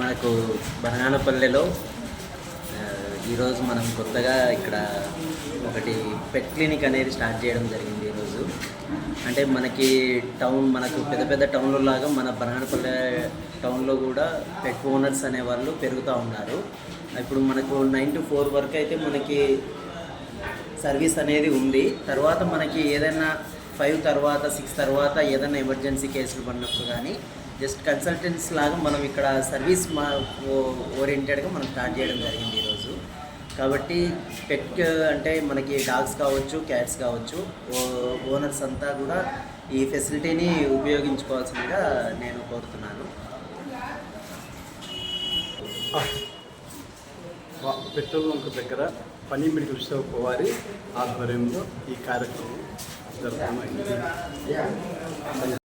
మనకు బనానపల్లెలో ఈరోజు మనం కొత్తగా ఇక్కడ ఒకటి పెట్ క్లినిక్ అనేది స్టార్ట్ చేయడం జరిగింది ఈరోజు. అంటే మనకి టౌన్ మనకు పెద్ద పెద్ద టౌన్లో లాగా మన బనానపల్లె టౌన్లో కూడా పెట్ ఓనర్స్ అనేవాళ్ళు పెరుగుతూ ఉన్నారు. ఇప్పుడు మనకు నైన్ టు ఫోర్ వరకు అయితే మనకి సర్వీస్ అనేది ఉంది. తర్వాత మనకి ఏదైనా ఫైవ్ తర్వాత సిక్స్ తర్వాత ఏదైనా ఎమర్జెన్సీ కేసులు పడినప్పుడు కానీ జస్ట్ కన్సల్టెంట్స్ లాగా మనం ఇక్కడ సర్వీస్ మా ఓరియంటెడ్గా మనం స్టార్ట్ చేయడం జరిగింది ఈరోజు. కాబట్టి పెట్ అంటే మనకి డాగ్స్ కావచ్చు క్యాట్స్ కావచ్చు ఓనర్స్ అంతా కూడా ఈ ఫెసిలిటీని ఉపయోగించుకోవాల్సిందిగా నేను కోరుతున్నాను. పెట్రోల్ బంక్ దగ్గర పని మెడికల్ షాప్ వారి ఆధ్వర్యంలో ఈ కార్యక్రమం. Terima.